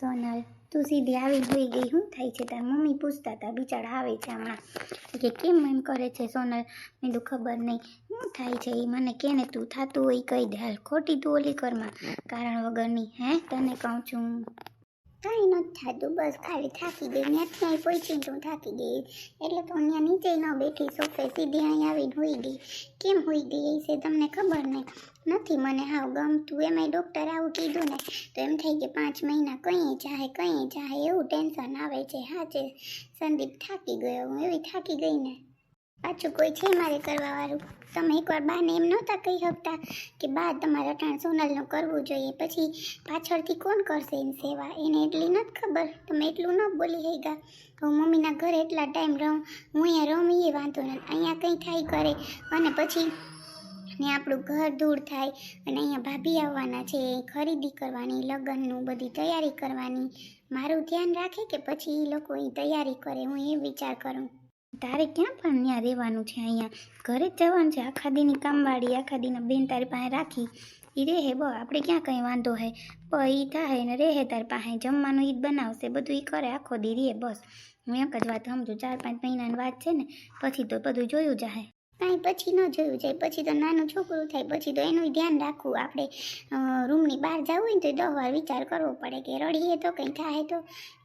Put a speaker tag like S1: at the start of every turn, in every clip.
S1: સોનલ, તું સીધી આવી હોઈ ગઈ. શું થાય છે? તાર મમ્મી પૂછતા હતા બિચારા આવે છે હમણાં કે કેમ એમ કરે છે સોનલ? મેં તો ખબર નહીં. શું થાય છે? એ મને કે ને તું થાતું હોય કહી દે. હાલ ખોટી તું ઓલી કરમાં કારણ વગરની, હે? તને કહું છું કાંઈ નથી થતું. બસ ખાલી થાકી ગઈ. મેં અહીં પહોંચીને તું થાકી ગઈ. એટલે તો અહીંયા નીચે ન બેઠી. સોફે સીધી અહીં આવીને હોઈ ગઈ. કેમ હોઈ ગઈ છે તમને ખબર નહીં નથી મને હાવ ગમતું. એમાંય ડૉક્ટર આવું કીધું ને, તો એમ થઈ કે પાંચ મહિના કંઈ જાહે કંઈ ચાહે એવું ટેન્શન આવે છે. હા છે સંદીપ થાકી ગયો. હું એવી થાકી ગઈ ને. પાછું કોઈ છે મારે કરવાવાળું? તમે એકવાર બાને એમ નહોતા કહી શકતા કે બા, તમારે અટાણ સોનલનું કરવું જોઈએ. પછી પાછળથી કોણ કરશે એની સેવા? એને એટલી નથી ખબર. તમે એટલું ન બોલી હઈ ગયા હું મમ્મીના ઘરે એટલા ટાઈમ રહું, હું અહીંયા રહું એ વાંધો નથી. અહીંયા કંઈ થાય કરે. અને પછી ને આપણું ઘર દૂર થાય. અને અહીંયા ભાભી આવવાના છે, ખરીદી કરવાની, લગ્નનું બધી તૈયારી કરવાની. મારું ધ્યાન રાખે કે પછી એ લોકો એ તૈયારી કરે, હું એ વિચાર કરું. તારે ક્યાં પણ ત્યાં રહેવાનું છે અહીંયા? ઘરે જ જવાનું છે. આખા દીની કામવાળી, આખા દીના બેન તારી પાસે રાખી. એ રહે બો. આપણે ક્યાં કંઈ વાંધો હે? બ એ થાય ને રહે તારી પાસે. જમવાનું એ જ બનાવશે. બધું એ કરે. આખો દી રહે બસ. હું એક જ વાત સમજુ. ચાર પાંચ મહિનાની વાત છે ને, પછી તો બધું જોયું જાહે. કાંઈ પછી ન જોયું જાય. પછી તો નાનું છોકરું થાય, પછી તો એનું ધ્યાન રાખવું. આપણે રૂમની બહાર જવું હોય ને તો દસ વાર વિચાર કરવો પડે કે રડીએ તો કંઈ થાય તો.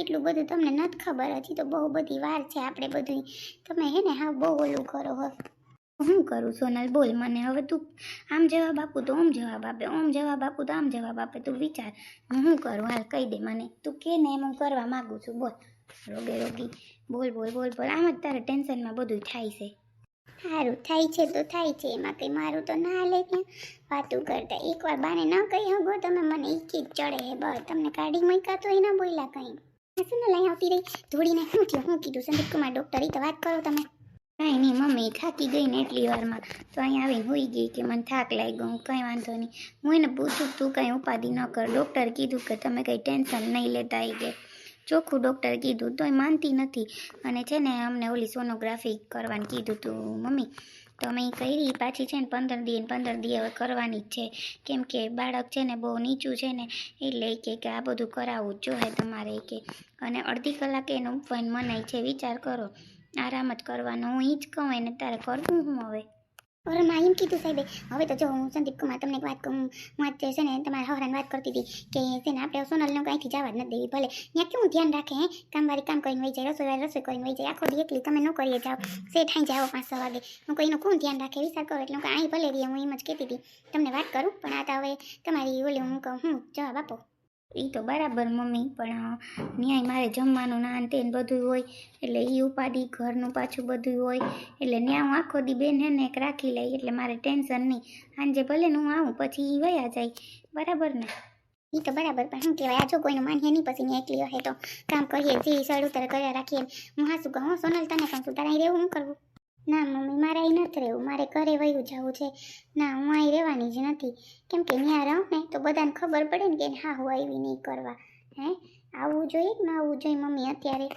S1: એટલું બધું તમને નથી ખબર, હજી તો બહુ બધી વાર છે આપણે બધું તમે હે ને હા બહુ ઓલું કરો હવે હું કરું સોનલ, બોલ મને. હવે તું આમ જવાબ આપું તો આમ જવાબ આપે. આમ જવાબ આપું તો આમ જવાબ આપે. તું વિચાર. હું શું કરું? હાલ કહી દે મને. તું કે ને એમ હું કરવા માગું છું. બોલ. રોગે રોગી. બોલ બોલ બોલ બોલ. આમ જ તારે ટેન્શનમાં બધું થાય છે. સારું થાય છે તો થાય છે, એમાં કંઈ મારું તો ના હાલે ત્યાં. વાતું કરતા, એકવાર બાને ન કહી હગો, તમે મને ઈકી જ ચડે હે, બસ. તમને કાઢી મૂક્યા તો ના બોલ્યા કંઈ. શું ને લઈ આવતી રહી? ધોળીને શું થયું? શું કીધું, સંદીપ કુમાર ડૉક્ટર એ તો વાત કરો તમે. કાંઈ નહીં, મમ્મી, થાકી ગઈ ને એટલી વારમાં. તો અહીં આવીને હોઈ ગઈ કે મને થાક લાગ્યો, હું કંઈ વાંધો નહીં. હું એને પૂછું, તું કંઈ ઉપાધિ ન કર. ડૉક્ટર કીધું કે તમે કંઈ ટેન્શન નહીં લેતા આવી કે ચોખ્ખું ડૉક્ટર કીધું તોય માનતી નથી. અને છે ને અમને ઓલી સોનોગ્રાફી કરવાનું કીધું તું મમ્મી. તો અમે કરી પાછી છે ને પંદર દી પંદર દી હવે કરવાની જ છે. કેમ કે બાળક છે ને બહુ નીચું છે ને, એટલે કે કે આ બધું કરાવવું જ જોઈએ તમારે કે. અને અડધી કલાકે એનું ફોન મનાય છે, વિચાર કરો. આરામ જ કરવાનો, હું ઈ જ કહું, એને તારે કરવું હું હવે? અરે માં, એમ કીધું સાહેબે. હવે તો જો હું સંદીપ કુમાર તમને એક વાત કહું, હું આજ છે ને તમારા હવરાન વાત કરતી હતી કે છે ને આપણે સોનલને કાંઈથી જવા જ નથી દેવી, ભલે. ત્યાં કેવું ધ્યાન રાખે, હે? કામવાળી કામ કરીને વહી જાય, રસોઈ રસોઈ કરીને વહી જાય. આખો દી એકલી તમે ન કરીએ જાઓ. સેઠ ઠાઈ જાઓ પાંચ છ વાગે. હું કોઈનું કોણ ધ્યાન રાખે? વિચાર કરો એટલે. હું અહીં ભલે રહીએ. હું એમ જ કહેતી હતી. તમને વાત કરું? પણ આ તો હવે તમારી ઓલી હું કહું, હું જવાબ આપો. એ તો બરાબર મમ્મી, પણ ન્યાય મારે જમવાનું ના તે બધું હોય, એટલે એ ઉપાડી, ઘરનું પાછું બધું હોય, એટલે ન્યા હું આખો દી બેન હે એક રાખી લઈ, એટલે મારે ટેન્શન નહીં. સાંજે ભલે હું આવું, પછી એ વયા જાય. બરાબર ને? એ તો બરાબર, પણ શું કહેવાય આજો કોઈનું માનીએ નહીં, પછી ન્યા એકલી હે તો કામ કરીએ, જે સડ ઉતર કર્યા રાખીએ હું હાસું કહું, હું, સોનલ, તને કહું છું તારા રહેવું, હું કરવું? ના, મમ્મી, મારે અહીં નથી રહેવું. મારે ઘરે વયું જવું છે. ના, હું અહીં રહેવાની જ નથી. કેમ કે ત્યાં રહું ને તો બધાને ખબર પડે ને કે હા હું આવી નહીં કરવા. હે? આવવું જોઈએ કે ના આવવું જોઈએ, મમ્મી, અત્યારે?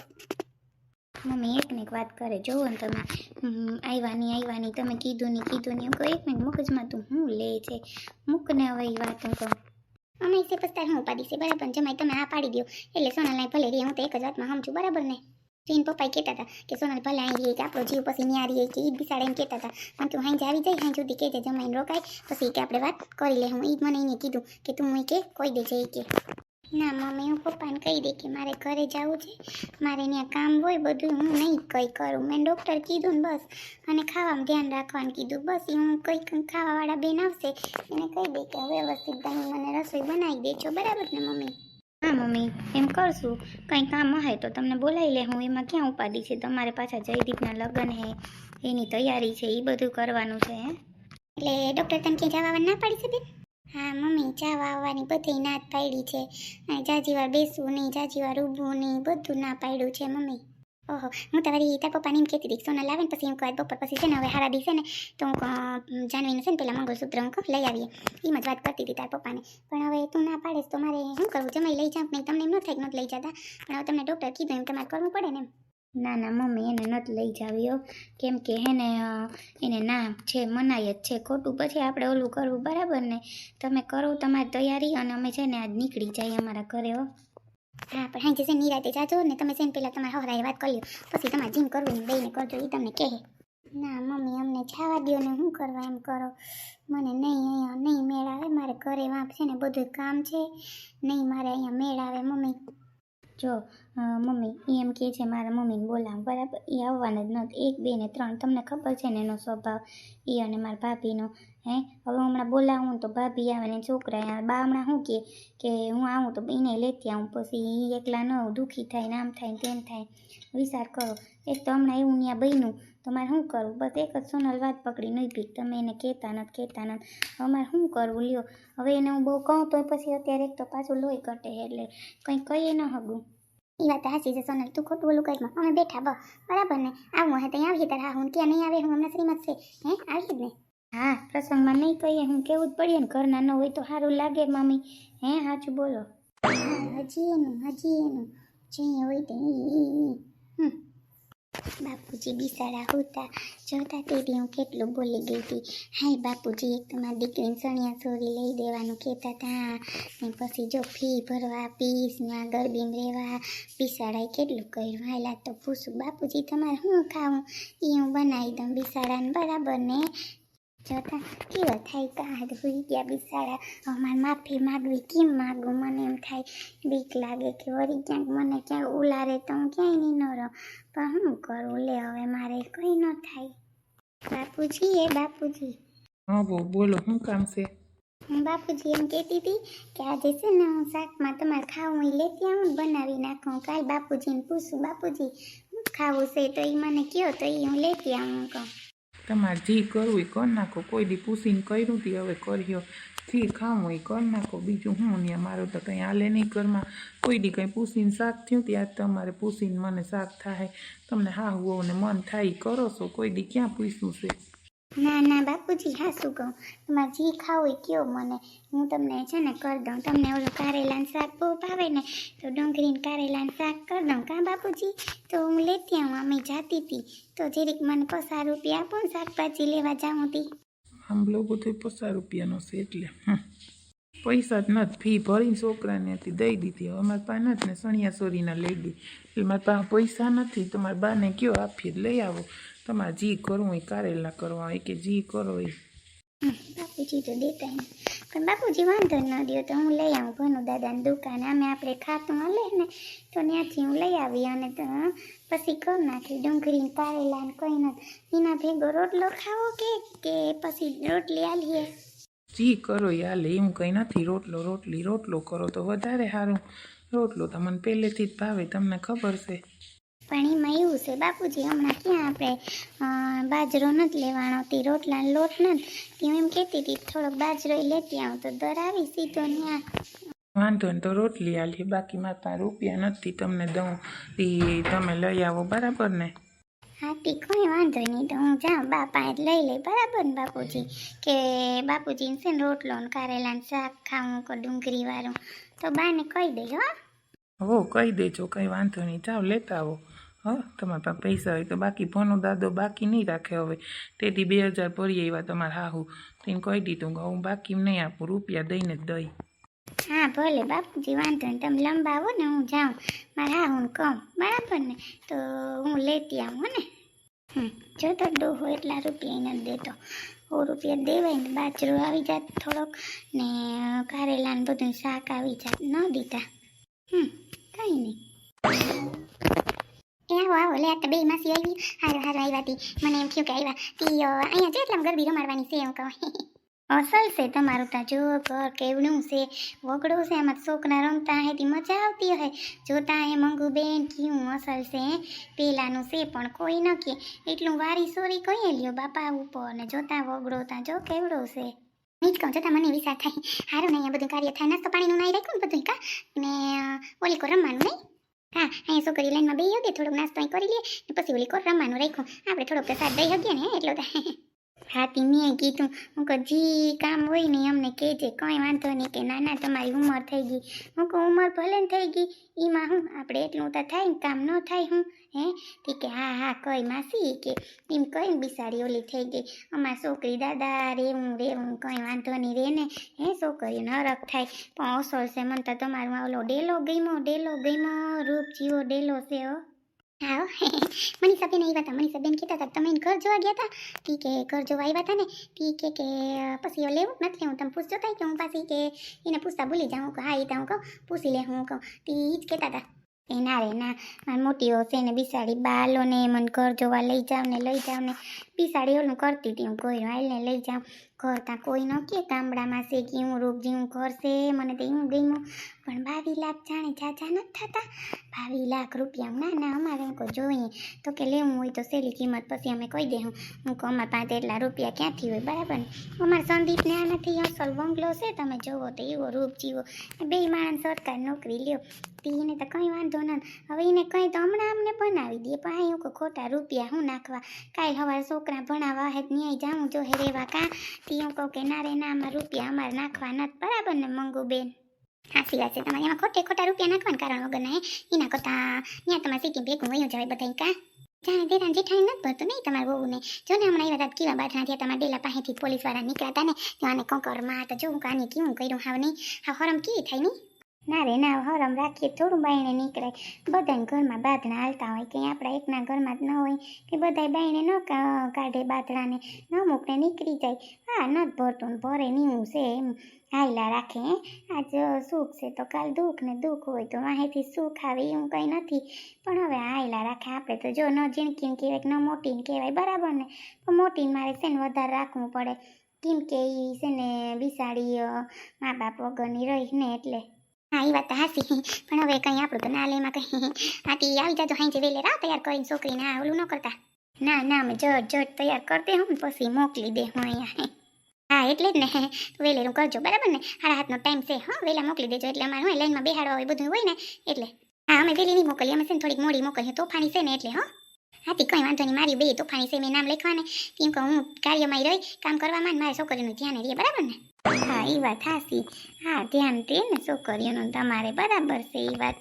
S1: મમ્મી, એક ને એક વાત કરે. જોવો ને તમે. આવ્યાની આવ્યા નહીં આવ્યા નહીં તમે કીધું નહીં કીધું નહીં એમ કહો, એક મિનિટ, મગજમાં તું હું લે છે? મૂકને હવે એ વાત હું કહું. અમે પછી હું પાડી છે બરાબર જમાય તમે આ પાડી દો એટલે સોનલને ભલે રહી હું તો એક જ વાતમાં સમજુ, બરાબર ને? તીન પપ્પાએ કહેતા હતા કે સોનલ ભલે અહીં રહી કે આપણો જીવ પછી ન્યા રહીએ કે ઈ જ બિસાડે એમ કહેતા હતા. પણ તું અહીં જ આવી જાય અહીં સુધી કહેજે જમાઈને રોકાય, પછી કે આપણે વાત કરી લે. હું ઈદ મને એને કીધું કે, તું મને કે, કોઈ દેજે કે. ના, મમ્મી, હું પપ્પાને કહી દે કે, મારે ઘરે જવું છે, મારે ત્યાં કામ હોય બધું, હું નહીં કંઈ કરું. મેં ડૉક્ટર કીધું ને બસ, અને ખાવામાં ધ્યાન રાખવાનું કીધું. બસ હું કંઈક ખાવાવાળા બેન આવશે, એને કહી દે કે વ્યવસ્થિત તમે મને રસોઈ બનાવી દેજો. બરાબર ને, મમ્મી? હા મમ્મી. એમ કરશું. કંઈ કામ હોય તો તમને બોલાવી લે. હું એમાં ક્યાં ઉપાડી છે? તમારે પાછા જયદીપના લગ્ન હે એની તૈયારી છે એ બધું કરવાનું છે એટલે ડૉક્ટર તને ક્યાં જવા ના પાડી છે બેન? હા મમ્મી જવા આવવાની બધી ના પાડી છે. જાજીવાર બેસવું નહીં જાજીવાર ઊભું નહીં બધું ના પાડ્યું છે મમ્મી. ઓહો, હું તમારી તાર પપ્પાને એમ કહેતી હતી સોના લાવે ને પછી હું કહું, બપોર પછી છે ને હવે હારા દિવસે ને, તો હું જાનવીનું છે ને પેલા મંગળસૂત્ર હું લઈ આવીએ. એમ જ વાત કરતી હતી તાર પપ્પાને. પણ હવે તું ના પાડેસ તો મારે શું કરવું? જમાઈ લઈ જાઉં નહીં, તમને એમ ન થાય નથી લઈ જતા. પણ હવે તમને ડૉક્ટર કીધું એમ તમારે કરવું પડે ને એમ. ના ના, મમ્મી, એને નથી લઈ જાવી હો. કેમ કે હેને એને ના છે મનાય જ છે. ખોટું પછી આપણે ઓલું કરવું બરાબર ને? તમે કરો તમારી તૈયારી અને અમે છે ને આજ નીકળી જાય અમારા ઘરે, હો. હા, પણ હાઈ જશે નિરાતે જાજો ને તમે છે પહેલાં તમારા હવરાએ વાત કરી લો પછી તમારે જીમ કરવું ને બેને કરજો એ તમને કહે. ના, મમ્મી, અમને જવા દ્યો ને શું કરવા એમ કરો? મને નહીં, અહીંયા નહીં મેળ આવે, મારે ઘરે વાંપ છે ને બધું કામ છે. નહીં, મારે અહીંયા મેળ આવે, મમ્મી. જો મમ્મી એ એમ કહે છે મારા મમ્મીને બોલાવ બરાબર, એ આવવાના જ નથી. એક, બે ને ત્રણ, તમને ખબર છે ને એનો સ્વભાવ. એ અને મારા ભાભીનો. હે? હવે હમણાં બોલાવું તો ભાભી આવે ને છોકરા આવે. બા હમણાં શું કહે કે હું આવું તો એને લેતી આવું. પછી એ એકલા ન દુઃખી થાય ને આમ થાય ને તેમ થાય. વિચાર કરો. એક તો હમણાં એવું ત્યાં બન્યું. તો મારે શું કરવું? બસ એક જ સોનલ વાત પકડી નહીં ભીક તમે એને કહેતા નથી કહેતા નથી અમારે શું કરવું? લ્યો. હવે એને હું બહુ કહું તો પછી અત્યારે એક તો પાછું લોહી ઘટે એટલે કંઈ કહીએ ન હગું. એ વાત સાચી છે સોનલ. તું ખોટું બોલું કંઈક અમે બેઠા, બસ. બરાબર ને? આવું હે ત્યાં આવીએ તારા હું ક્યાં નહીં આવે? હું હમણાં શ્રીમત છે. હે? આવીએ ને? હા, પ્રસંગમાં નહીં કહીએ હું કેવું જ પડીએ ને. ઘરના ન હોય તો સારું લાગે મમ્મી. હે સાચું બોલો. હા હજી એનું હજી એનું જે હોય તે. હમ. બાપુજી બિસાડા હોતા, જોતા તેથી હું કેટલું બોલી ગઈ હતી. હાય બાપુજી, એક તમારી દીકરીને સણિયા સોરી લઈ દેવાનું કહેતા હતા. ને પછી જો ફી ભરવા, પીસ ને ગરબીમાં રહેવા, બિસાડાએ કેટલું કર્યું? હાલા તો પૂછું, બાપુજી, તમારે શું ખાવું? એ હું બનાવી દઉં બિસાડાને, બરાબર ને? જોતા કેવો થાય કાદ હોઈ ગયા બિસાડા હવે મારે માફી માગવી કેમ માગું? મને એમ થાય બીક લાગે કે વળી ક્યાંક મને ક્યાંક ઉલારે તો હું ક્યાંય નહીં ન રહું. પણ શું કરું? લે હવે મારે કંઈ ન થાય. બાપુજી એ બાપુજી.
S2: હા બોલો શું કામ છે?
S1: હું બાપુજી એમ કહેતી હતી કે આજે છે ને હું શાકમાં તમારે ખાવું એ લેતી આવું બનાવી નાખું. કાલ બાપુજીને પૂછું બાપુજી શું ખાવું છે? તો એ મને કહો તો એ હું લેતી આવું કહું.
S2: તમારે જી કરવું એ કરી નાખો. કોઈ દી પૂછીને કર્યું હતી હવે કર્યો. જે ખાવું એ કરી નાખો. બીજું હું ને મારો તો કંઈ હાલે નહીં ઘરમાં. કોઈ દી કંઈ પૂછીને શાક થયું ત્યાં તમારે પૂછીને મને શાક થાય તમને હા હું ને મન થાય કરો છો. કોઈ દી ક્યાં પૂછ્યું છે?
S1: ના ના, બાપુજી હા શું કહું. તમારે જે ખાવું એ કયો મને. હું તમને છે ને કરી દઉં. તમને ઓલું કારેલાનું શાક બહુ ભાવે ને, તો ડુંગળીને કારેલાનું શાક કરી દઉં. કાં બાપુજી? તો હું લેતી આવું. અમે જાતી હતી તો જરીક મને પસાર રૂપિયા આપો ને શાકભાજી લેવા જાઉં હતી
S2: આમ બધું પસાર રૂપિયાનો છે એટલે. પૈસા જ નથી. ફી ભરીને છોકરાને હતી દઈ દીધી. હવે અમારી પાસે નથી ને સણિયા સોરીના લઈ ગઈ એટલે મારા પાસે પૈસા નથી. તમારા બાને કયો આપીએ? લઈ આવો. તમારે જી કરવું એ કારેલા કરવા હોય કે જી કરો એ.
S1: બાપુજી તો દેતા પણ બાપુજી વાંધો ન દો તો હું લઈ આવું ભનુ દાદાની દુકાન. આમે આપણે ખાતું હલે ને તો ત્યાંથી હું લઈ આવી અને તો પછી કરી નાખી ડુંગળી કારેલા ને કંઈ નથી. એના ભેગો રોટલો ખાવો કે કે પછી રોટલી આલીએ?
S2: જી કરો હાલે એમ કંઈ નથી. રોટલો રોટલી રોટલો કરો તો વધારે સારું. રોટલો તો મને પહેલેથી જ ભાવે તમને ખબર છે.
S1: પણ એમાં એવું છે. બાપુજી હમણાં ક્યાં આપણે બાજરો નથી લેવાનો તે રોટલા લોટ નથી? તે હું એમ કહેતી હતી થોડોક બાજરો લેતી આવું. તો દર આવી સીધો ત્યાં
S2: વાંધો ને તો રોટલી હાલી બાકી મારા પાસે રૂપિયા નથી તમને દઉં. એ તમે લઈ આવો બરાબર ને?
S1: હા તે કોઈ વાંધો નહીં તો હું જાઉં. બાપા જ લઈ લઈ બરાબર ને બાપુજી? કે બાપુજીને છે ને રોટલો ને કારેલાનું શાક ખાવું કે ડુંગળી વાળું તો બાને કહી દઈ હો.
S2: હો કહી દેજો, કંઈ વાંધો નહીં. જાઓ, લેતા આવો. હા, તમારા પાસે પૈસા હોય તો બાકી ભનો દાદો બાકી નહીં રાખે હવે. તેથી બે હજાર ભરી એવા તમારે હાહુ. તેને કહી દીધું, હું બાકી નહીં આપું, રૂપિયા દઈને જ દઈ.
S1: હા, ભલે બાપુજી, વાંધો નહીં. તમે લંબાવો ને, હું જાઉં. મારે હા કહું, બરાબર ને? તો હું લેતી આવું ને? જો તો ડોહો એટલા રૂપિયા નથી દેતો. સો રૂપિયા દેવાય ને, બાજરો આવી જાત થોડોક ને કારેલા ને બધું શાક આવી જાત. ન દીધા. હમ કંઈ નહીં એ આવો આવો, લે, આ તો બે માસી આવી. હારું હારું આવ્યા તી. મને એમ થયું કે આવ્યા તી અહીંયા છે એટલે ગરબી રમાડવાની છે, એમ કહું. અસલ છે તમારું ત્યાં જો ઘર કેવડું છે. વગડું છે, આમાં છોકરા રમતા હે, તી મજા આવતી હે. જોતા હે મંગુ બેન કેવું અસલ છે પેલાનું છે, પણ કોઈ ન કે. એટલું વારી સોરી કહીએ લ્યો બાપા ઉપર. ને જોતા વગડો ત્યાં જો કેવડો છે. નહીં જ કહું જોતા મને વિચાર થાય. સારું નહીં બધું કાર્ય થાય. નાસ્તો પાણીનું નાઈ રાખ્યું ને બધું કા? ને ઓલી કો રમવાનું નહીં? હા, અહીંયા છોકરી લાઈનમાં બે યોગ્ય થોડુંક નાસ્તો કરી લઈએ પછી ઓલી કોર રમવાનું રાખ્યું. આપણે થોડોક પ્રસાદ દઈ શકીએ ને એટલો તો.
S3: મેં કીધું, હું કહું, જી, કામ હોય ને અમને કહેજે, કંઈ વાંધો નહીં કે ના ના તમારી ઉંમર થઈ ગઈ. હું કહું, ઉંમર ભલે ને થઈ ગઈ એમાં હું, આપણે એટલું તો થાય ને કામ ન થાય હું, હે? તે કે, હા હા, કઈ માસી? કે, એમ કઈ બિસાડી ઓલી થઈ ગઈ, અમાર છોકરી દાદા રેવું રેવું, કંઈ વાંધો નહીં, રે ને, હે છોકરીઓ નરક થાય. પણ અસર છે, મને તો તમારું ઓલો ડેલો ગઈમો ડેલો ગઈમો રૂપ જીવો ડેલો છે, હો. હા મનીષાબેન આવ્યા હતા મનીષાબેન કહેતા હતા તમે એને ઘર જોવા ગયા હતા ઠીક કે ઘર જોવા આવ્યા હતા ને. ઠીક કે કે, પછી એ લેવું? નથી લેવું? તમે પૂછજો થાય કે હું પાછી કે એને પૂછતા ભૂલી જાઉં. કે હા એ તો હું કહું. પૂછી લે, હું કહું. તી જ કહેતા હતા એ ના રે ના મારી મોટી હશે ને બિસાડી બાલો ને મને ઘર જોવા લઈ જાવ ને લઈ જાવ ને બિસાડી ઓલું કરતી હતી હું કોઈ આવીને લઈ જાઉં ઘર ત્યાં કોઈ ન કે, ગામડામાં છે કે હું રૂપ જેવું છે, મને તો એવું ગયું પણ બાવીસ લાખ જાણે જાજા નથી થતા. બાવીસ લાખ રૂપિયા ના ના અમારે એમ કોઈ જોઈએ. તો કે લેવું હોય તો સહેલી કિંમત પછી અમે કહી દે હું કહું, અમારા પાસે એટલા રૂપિયા ક્યાંથી હોય? બરાબર. ને અમારા સંદીપને આનાથી અસલ બંગલો છે, તમે જોવો તો એવો રૂપ જીવો. બે માણસ સરકાર નોકરી લ્યો. તો એને તો કંઈ વાંધો ન, હવે એને કંઈ તો હમણાં અમને બનાવી દે, પણ અહીં કોઈ ખોટા રૂપિયા હું નાખવા? કાલ હવાર છોકરા ભણાવવા હે ન્યાય જાઉં જો હે રેવા કાં? તી હું કહું કે ના રે, ના, આમાં રૂપિયા અમારે નાખવા નથી. બરાબર ને મંગુ બેન સાચી વાત છે, તમારે એમાં ખોટે ખોટા રૂપિયા નાખવાના કારણ વગરના હે એના કરતાં ત્યાં તમારે સીટી ભેગું વયું જવાય બધા કાં? જાણે દેરાન જેઠાણી નથી ભરતું નહીં તમારે બહુ ને જો ને હમણાં એવા કેવા બાઠા થયા, તમારા ડેલા પાસેથી પોલીસવાળા નીકળ્યા હતા ને. ત્યાં કંકરમાં તો જોઉં કાને કેવું કર્યું, હાવ નહીં. હા હરમ કેવી થાય નહીં? ના રે, ના, હરમ રાખીએ, થોડું બાયણે નીકળાય બધાને ઘરમાં બાંધણા હાલતા હોય કે આપણા એકના ઘરમાં જ ન હોય, કે બધાય બાયણે ન કાઢે બાંધણાને, ન મૂકને નીકળી જાય. હા નથી ભરતું ને ભરે નીવું છે એમ. હાયલા રાખે, હે. આજ સુખ છે તો કાલ દુઃખ ને દુઃખ હોય તો માહિતી સુખ આવે એવું કંઈ નથી. પણ હવે હાયલા રાખે, આપણે તો જો ન જીણકીને કહેવાય ન મોટીને કહેવાય, બરાબર ને? પણ મોટીને મારે છે ને વધારે રાખવું પડે. કેમ કે એ છે ને બિસાડી મા બાપ વગરની રહી ને એટલે. હા એ વાત હાસી પણ હવે કંઈ આપણું તો ના લે એમાં કંઈ. આટી આવી જાજો હાઈ વેલે રા તૈયાર કરીને છોકરીને આ ઓલું ન કરતા. ના ના મેં જટ જટ તૈયાર કરી દે હું પછી મોકલી દે હું અહીંયા. હા. એટલે જ ને. વહેલેનું કરજો, બરાબર ને? હાડા હાથનો ટાઈમ છે, હા. વેલા મોકલી દેજો એટલે અમારે હોય લાઈનમાં બેહાડવા હોય બધું હોય ને. એટલે. હા, અમે વેલી નહીં મોકલીએ, અમે છે ને થોડીક મોડી મોકલીએ. તોફાની છે ને એટલે, હા. હાથી કંઈ વાંધો નહીં, મારી બે તોફાની છે, મેં નામ લખવાને. કેમ કે હું કાર્યમાં રહી, કામ કરવામાં ને મારી છોકરીનું ધ્યાન રહીએ બરાબર ને? હા, એ વાત હાસી હા, ધ્યાન તે ને છોકરીઓનું, તમારે બરાબર છે, એ વાત